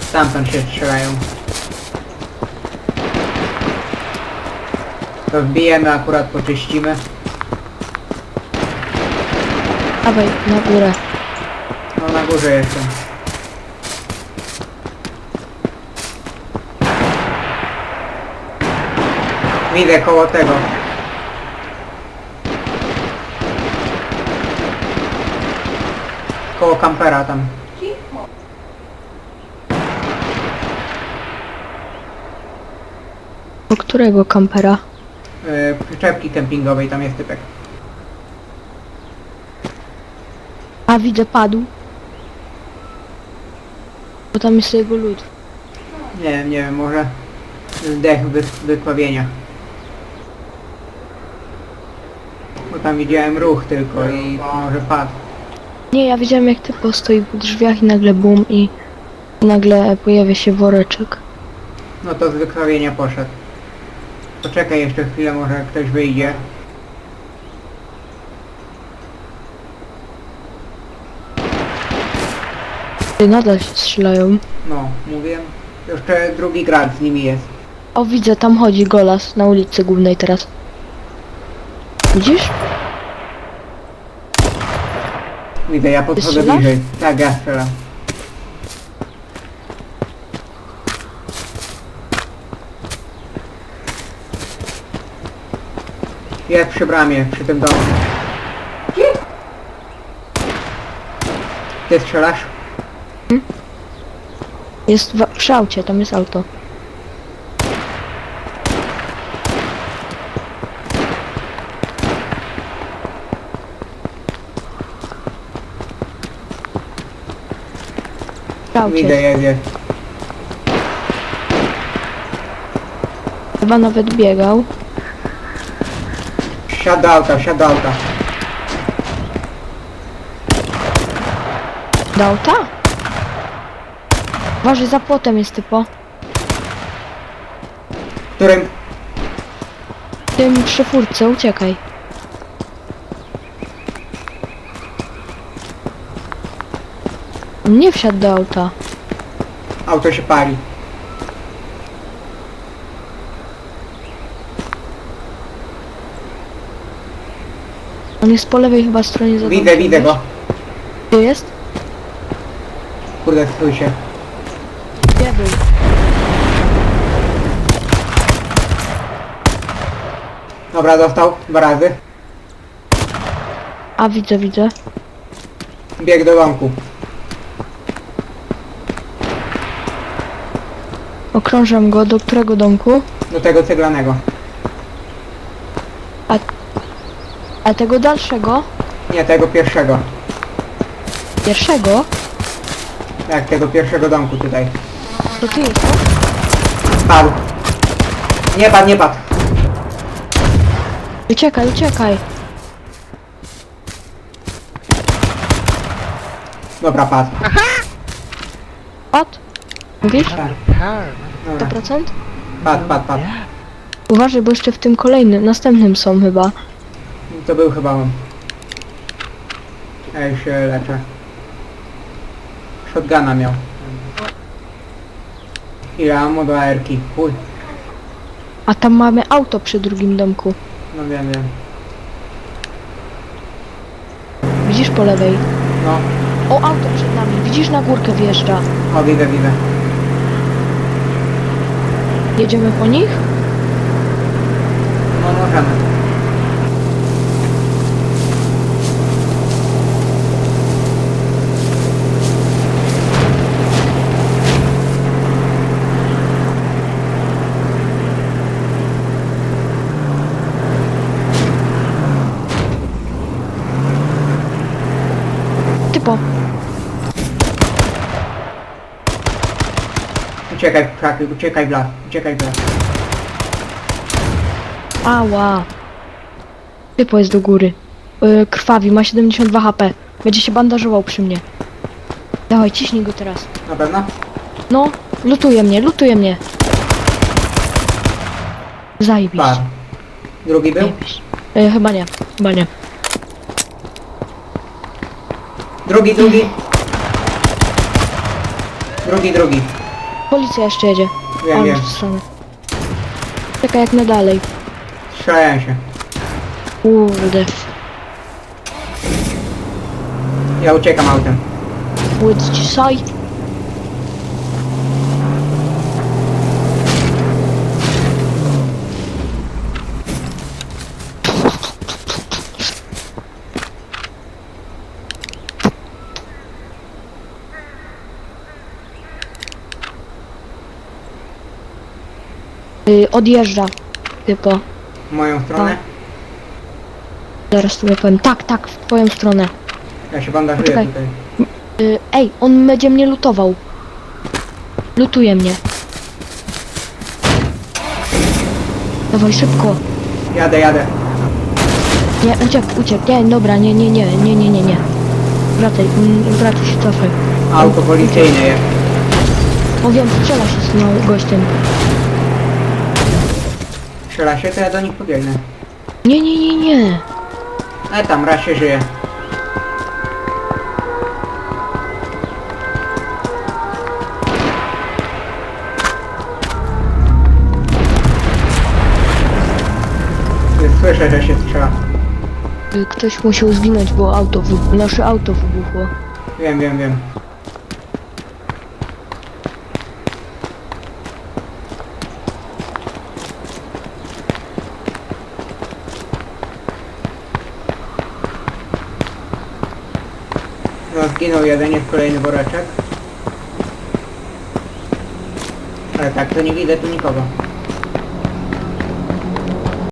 Stamtąd się strzelają. To wbijemy, akurat poczyścimy. Dawaj, na górę. No na górze jestem. Widzę koło tego. Koło kampera tam. Do którego kampera? Yy, przyczepki kempingowej, tam jest typek. A, widzę, padł. Bo tam jest jego lód. Nie wiem, nie wiem, może zdech wy, wykrwawienia. Bo tam widziałem ruch tylko i może padł. Nie, ja widziałem jak ty postoi w drzwiach i nagle bum i nagle pojawia się woreczek. No to z wykrwawienia poszedł. Poczekaj jeszcze chwilę, może ktoś wyjdzie. Ty nadal się strzelają. No, mówię. Jeszcze drugi grad z nimi jest. O, widzę, tam chodzi Golas na ulicy głównej teraz. Widzisz? Widzę, ja podchodzę strzelasz? bliżej. Tak, ja strzelam. Jest przy bramie, przy tym domu. Ty strzelasz? Jest w, przy aucie, tam jest auto. Przy aucie. Widzę, jest. Chyba nawet biegał. Wsiadł do auta, wsiadł do auta. Do auta? Uważaj, za płotem jest typo. Którym? W tym przy furce, uciekaj. Nie wsiadł do auta. Auto się pali. On jest po lewej chyba stronie za Widzę, widzę go. Gdzie jest? Kurde, stój się. Gdzie był? Dobra, dostał dwa razy. A widzę, widzę. Bieg do domku. Okrążam go. Do którego domku? Do tego ceglanego. A tego dalszego? Nie, tego pierwszego. Pierwszego? Tak, tego pierwszego domku tutaj. To ty jesteś? Padł. Nie padł, nie padł. Uciekaj, uciekaj. Dobra, padł. Od? Mówisz? Tak. Dobra. 100%? Padł, padł, padł. Uważaj, bo jeszcze w tym kolejnym, następnym są chyba. To był chyba on. Już się leczę. Shotguna miał. Ile ammo do AR-ki? Chuj. A tam mamy auto przy drugim domku. No wiem, wiem. Widzisz po lewej? No, O, auto przed nami. Widzisz na górkę wjeżdża. o widzę, widzę. Jedziemy po nich? No możemy. Typo. Uciekaj w krzaki, uciekaj w las, uciekaj w las. Ała. Typo jest do góry. Yy, krwawi, ma 72 HP. Będzie się bandażował przy mnie. Dawaj, ciśnij go teraz. Na pewno? No, lutuje mnie, lutuje mnie. Zajebiście. Par. Drugi był? Zajebiście. E, chyba nie, chyba nie. Drugi, drugi. Drugi, drugi. Policja jeszcze jedzie. Wiem, wiem. zostanę. Czekaj jak na dalej. Strzelają się. Kurde. Ja uciekam autem. With dzisiaj. Y, odjeżdża. Typo. W moją stronę. Zaraz tu powiem. Tak, tak, w twoją stronę. Ja się bandażuję Poczekaj. tutaj. Y, ej, on będzie mnie lutował. Lutuje mnie. Dawaj szybko. Jadę, jadę. Nie, uciek, uciek. Nie, dobra, nie, nie, nie, nie, nie, nie, nie. Wracaj, mm, wracaj się, cofaj. Auto policyjne jest. O wiem, strzela się z tym gościem. Strzela się, to ja do nich pobiegnę. Nie, nie, nie, nie. E tam, raz się żyje. Słyszę, że się strzela. Ktoś musiał zginąć, bo auto, wy... nasze auto wybuchło. Wiem, wiem, wiem. No, zginął jeden, jest kolejny woreczek. Ale tak, to nie widzę tu nikogo.